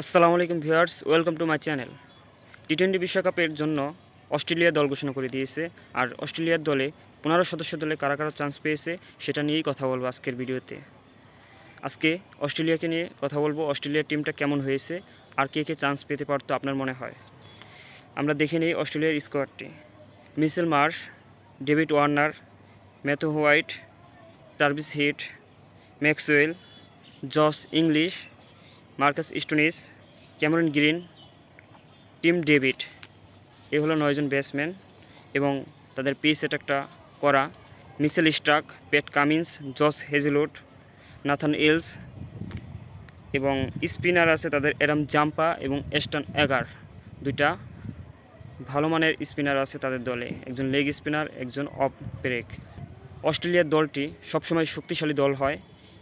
আসসালামু আলাইকুম viewers, welcome to my channel. T twenty বিশ্বকাপের জন্য অস্ট্রেলিয়া দল ঘোষণা করে দিয়েছে, আর অস্ট্রেলিয়ার দলে পনেরো সদস্য দলে কারা কারা চান্স পেয়েছে, সেটা নিয়েই কথা বলব আজকের ভিডিওতে। আজকে অস্ট্রেলিয়াকে নিয়ে কথা বলব, অস্ট্রেলিয়ার টিমটা কেমন হয়েছে, আর কে কে চান্স পেতে পারতো আপনার মনে হয়? আমরা দেখে নিই অস্ট্রেলিয়ার স্কোয়াডটি Mitchell Marsh, David Warner, Matthew White, Travis Head, Maxwell, Josh Inglis Marcus Stoinis, Cameron Green, Tim David. এ হলো নয়জন ব্যাটসম্যান এবং তাদের পিস অ্যাটাকটা করা। Mitchell Starc Pat Cummins, Josh Hazlewood Nathan Ellis এবং স্পিনার আছে তাদের এরাম জাম্পা এবং এস্টন এগার। দুইটা ভালো মানের স্পিনার আছে তাদের দলে। একজন লেগ স্পিনার, একজন অফ ব্রেক। অস্ট্রেলিয়ার দলটি সবসময় শক্তিশালী দল হয়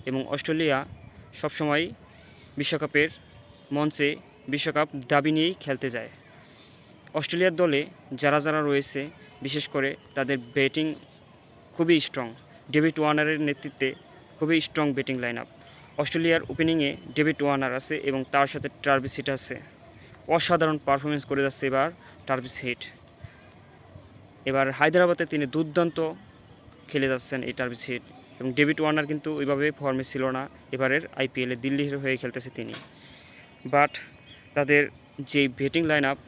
এবং অস্ট্রেলিয়া সবসময় বিশ্বকাপের মঞ্চে বিশ্বকাপ দাবি নিয়েই খেলতে যায়। অস্ট্রেলিয়ার দলে যারা যারা রয়েছে, বিশেষ করে তাদের ব্যাটিং খুবই স্ট্রং ডেভিড ওয়ার্নারের নেতৃত্বে খুবই স্ট্রং ব্যাটিং লাইন আপ অস্ট্রেলিয়ার ওপেনিংয়ে ডেভিড ওয়ার্নার আছে এবং তার সাথে টার্ভিস হিট আছে। অসাধারণ পারফরমেন্স করে যাচ্ছে এবার টার্ভিস হিট। এবার হায়দ্রাবাদে তিনি দুর্দান্ত খেলে যাচ্ছেন এই টার্ভিস হিট। এবং ডেভিড ওয়ার্নার কিন্তু ওইভাবে ফর্মে ছিল না। এবারের আইপিএলে দিল্লির হয়ে খেলতেছে তিনি। বাট তাদের যে batting line up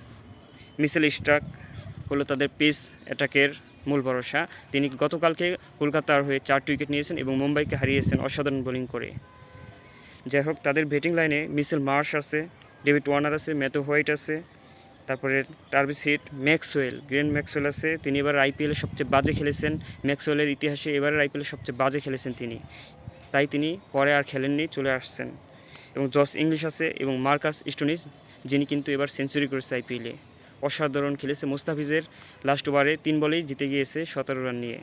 Mitchell Starc হলো তাদের পেস অ্যাটাকের মূল ভরসা। তিনি গতকালকে কলকাতার হয়ে চারটি উইকেট নিয়েছেন এবং মুম্বাইকে হারিয়েছেন অসাধারণ বোলিং করে। যাই হোক, তাদের ব্যাটিং লাইনে মিসেল মার্শ আছে ডেভিড ওয়ার্নার আছে ম্যাথু হোয়াইট আছে তারপরে Travis Head Maxwell, Glenn Maxwell আছে। তিনি এবার আইপিএলে সবচেয়ে বাজে খেলেছেন। ম্যাক্সওয়েলের ইতিহাসে এবারের আইপিএলে সবচেয়ে বাজে খেলেছেন তিনি। তাই তিনি পরে আর খেলেননি, চলে আসছেন। এবং জস ইংলিশ আছে এবং মার্কাস স্টোনিস যিনি কিন্তু এবার সেঞ্চুরি করেছে আইপিএলে। অসাধারণ খেলেছে মুস্তাফিজের লাস্ট ওভারে তিন বলেই জিতে গিয়েছে সতেরো রান নিয়ে।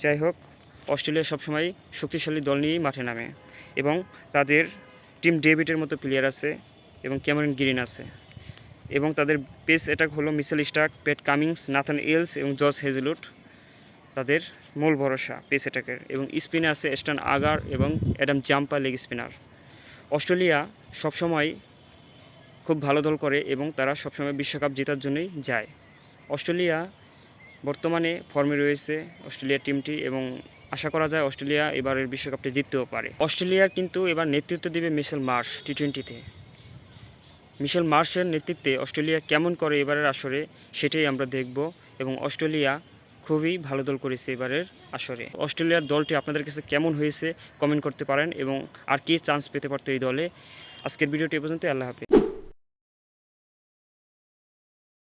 যাই হোক, অস্ট্রেলিয়া সবসময় শক্তিশালী দল নিয়েই মাঠে নামে। এবং তাদের টিম ডেভিডের মতো প্লেয়ার আছে এবং ক্যামেরন গ্রিন আছে। এবং তাদের পেস অ্যাটাক হলো Mitchell Starc Pat Cummins Nathan Ellis এবং জর্জ হেজেলুট তাদের মূল ভরসা পেস অ্যাটাকের এবং স্পিনে আছে স্টান আগার এবং Adam Zampa leg spinner Australia সবসময় খুব ভালো দল করে এবং তারা সবসময় বিশ্বকাপ জেতার জন্যই যায়। অস্ট্রেলিয়া বর্তমানে ফর্মে রয়েছে অস্ট্রেলিয়ার টিমটি এবং আশা করা যায় অস্ট্রেলিয়া এবারের বিশ্বকাপটি জিততেও পারে। অস্ট্রেলিয়ার কিন্তু এবার নেতৃত্ব দেবে মিশেল মার্শ টি টোয়েন্টিতে মিশেল মার্শের নেতৃত্বে অস্ট্রেলিয়া কেমন করে এবারের আসরে, সেটাই আমরা দেখব এবং অস্ট্রেলিয়া খুবই ভালো দল করেছে এবারের আসরে। অস্ট্রেলিয়ার দলটি আপনাদের কাছে কেমন হয়েছে কমেন্ট করতে পারেন এবং আর কী চান্স পেতে পারতো এই দলে। আজকের ভিডিওটি পর্যন্ত আল্লাহ হাফিজ।